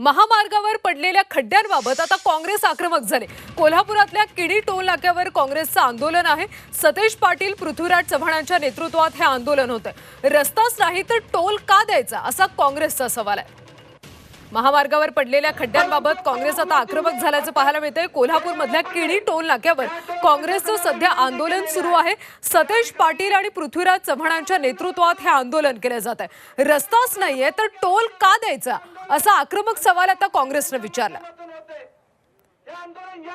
महामार्गावर पडलेल्या खड्ड्यांबाबत आता काँग्रेस आक्रमक झाले. कोल्हापुरातल्या किडी टोल नाक्यावर काँग्रेसचं आंदोलन आहे. सतेज पाटील पृथ्वीराज चव्हाणांच्या नेतृत्वात हे आंदोलन होतं रस्ताच नाही तर टोल का द्यायचा? असा काँग्रेसचा सवाल आहे. महामार्गावर पडलेल्या खड्ड्यांबाबत काँग्रेस आता आक्रमक झाल्याचं पाहायला मिळतंय. कोल्हापूरमधल्या किणी टोल नाक्यावर काँग्रेसचं सध्या आंदोलन सुरू आहे. सतेज पाटील आणि पृथ्वीराज चव्हाणांच्या नेतृत्वात हे आंदोलन केलं जात आहे रस्ताच नाहीये तर टोल का द्यायचा? असा आक्रमक सवाल आता काँग्रेसनं विचारला.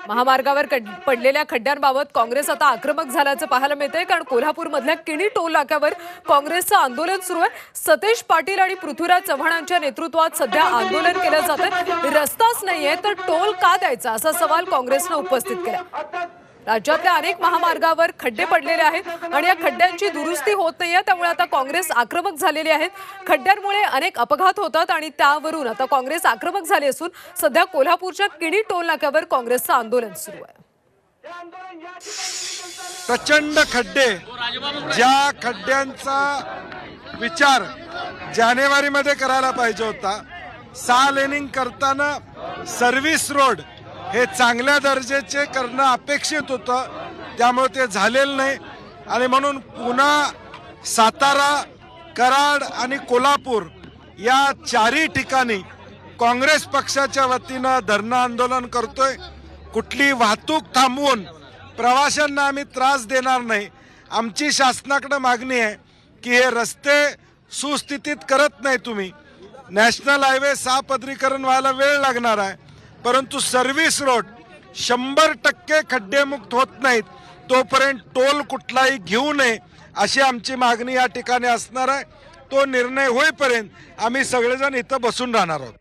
महामार्गावर पडलेल्या खड्ड्यांबाबत काँग्रेस आता आक्रमक झाल्याचं पाहायला मिळतंय कारण कोल्हापूरमधल्या किणी टोल नाक्यावर काँग्रेसचं आंदोलन सुरू आहे. सतेज पाटील आणि पृथ्वीराज चव्हाणांच्या नेतृत्वात सध्या आंदोलन केलं जात आहे रस्ताच नाहीये तर टोल का द्यायचा? असा सवाल काँग्रेसनं उपस्थित केला राज्यातल्या अनेक महामार्गावर खड्डे पडलेले आहेत आणि या खड्ड्यांची दुरुस्ती होत नाहीये त्यामुळे आता काँग्रेस आक्रमक झालेली आहे खड्ड्यांमुळे अनेक अपघात होतात आणि त्यावरून आता काँग्रेस आक्रमक झाली असून सध्या कोल्हापूरच्या किणी टोल नाक्यावर काँग्रेसचं आंदोलन सुरू आहे. प्रचंड खड्डे. ज्या खड्ड्यांचा विचार जानेवारीमध्ये करायला पाहिजे होता सहा लेनिंग करताना सर्व्हिस रोड हे चांगल्या दर्जाचे करणं अपेक्षित होतं. त्यामुळे ते झालेलं नाही. आणि म्हणून पुन्हा सातारा कराड आणि कोल्हापूर या चारही ठिकाणी काँग्रेस पक्षाच्या वतीनं धरणं आंदोलन करतोय. कुठली वाहतूक थांबवून प्रवाशांना आम्ही त्रास देणार नाही. आमची शासनाकडं मागणी आहे की हे रस्ते सुस्थितीत करत नाही तुम्ही. नॅशनल हायवे सहा पदरीकरण व्हायला वेळ लागणार आहे. परंतु सर्व्हिस रोड शंभर टक्के खड्डेमुक्त होत नाहीत. तोपर्यंत टोल कुठलाही घेऊ नये अशी आमची मागणी या ठिकाणी असणार आहे. तो निर्णय होईपर्यंत आम्ही सगळेजण इथं बसून राहणार आहोत.